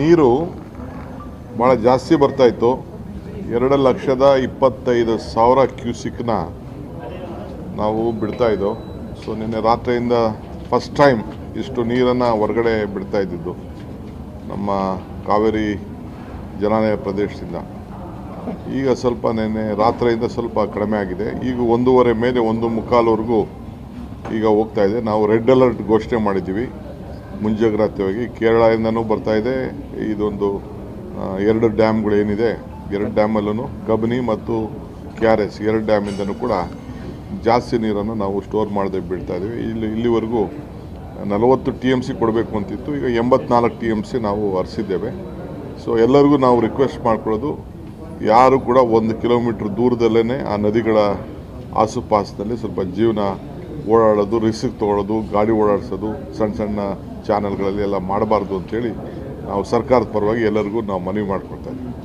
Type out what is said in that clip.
ನೀರು ಭಾಳ ಜಾಸ್ತಿ ಬರ್ತಾ ಇತ್ತು. ಎರಡು ಲಕ್ಷದ ಇಪ್ಪತ್ತೈದು ಸಾವಿರ ಕ್ಯೂಸಿಕ್ನ ನಾವು ಬಿಡ್ತಾ ಇದ್ದೋ. ಸೊ, ನಿನ್ನೆ ರಾತ್ರಿಯಿಂದ ಫಸ್ಟ್ ಟೈಮ್ ಇಷ್ಟು ನೀರನ್ನು ಹೊರಗಡೆ ಬಿಡ್ತಾ ಇದ್ದಿದ್ದು ನಮ್ಮ ಕಾವೇರಿ ಜಲಾನಯ ಪ್ರದೇಶದಿಂದ. ಈಗ ಸ್ವಲ್ಪ ನಿನ್ನೆ ರಾತ್ರಿಯಿಂದ ಸ್ವಲ್ಪ ಕಡಿಮೆ ಆಗಿದೆ. ಈಗ ಒಂದೂವರೆ ಮೇಲೆ ಒಂದು ಮುಕ್ಕಾಲುವರೆಗೂ ಈಗ ಹೋಗ್ತಾ ಇದೆ. ನಾವು ರೆಡ್ ಅಲರ್ಟ್ ಘೋಷಣೆ ಮಾಡಿದ್ದೀವಿ. ಮುಂಜಾಗ್ರತೆಯಾಗಿ ಕೇರಳದಿಂದನೂ ಬರ್ತಾ ಇದೆ. ಇದೊಂದು ಎರಡು ಡ್ಯಾಮ್ಗಳು ಏನಿದೆ, ಎರಡು ಡ್ಯಾಮಲ್ಲೂ ಕಬನಿ ಮತ್ತು ಕೆ ಆರ್ ಎಸ್ ಎರಡು ಡ್ಯಾಮಿಂದನೂ ಕೂಡ ಜಾಸ್ತಿ ನೀರನ್ನು ನಾವು ಸ್ಟೋರ್ ಮಾಡದೆ ಬಿಡ್ತಾ ಇದ್ದೀವಿ. ಇಲ್ಲಿ, ಇಲ್ಲಿವರೆಗೂ ನಲವತ್ತು ಟಿ ಎಂ ಸಿ ಕೊಡಬೇಕು ಅಂತಿತ್ತು. ಈಗ ಎಂಬತ್ನಾಲ್ಕು ಟಿ ಎಂ ಸಿ ನಾವು ಹರಿಸಿದ್ದೇವೆ. ಸೊ ಎಲ್ಲರಿಗೂ ನಾವು ರಿಕ್ವೆಸ್ಟ್ ಮಾಡ್ಕೊಳ್ಳೋದು, ಯಾರು ಕೂಡ ಒಂದು ಕಿಲೋಮೀಟ್ರ್ ದೂರದಲ್ಲೇ ಆ ನದಿಗಳ ಆಸುಪಾಸಿನಲ್ಲಿ ಸ್ವಲ್ಪ ಜೀವನ ಓಡಾಡೋದು ರಿಸ್ಕ್ ತೊಗೊಳೋದು, ಗಾಡಿ ಓಡಾಡಿಸೋದು, ಸಣ್ಣ ಸಣ್ಣ ಚಾನಲ್ಗಳಲ್ಲಿ ಎಲ್ಲ ಮಾಡಬಾರ್ದು ಅಂತೇಳಿ ನಾವು ಸರ್ಕಾರದ ಪರವಾಗಿ ಎಲ್ಲರಿಗೂ ನಾವು ಮನವಿ ಇದ್ದೀವಿ.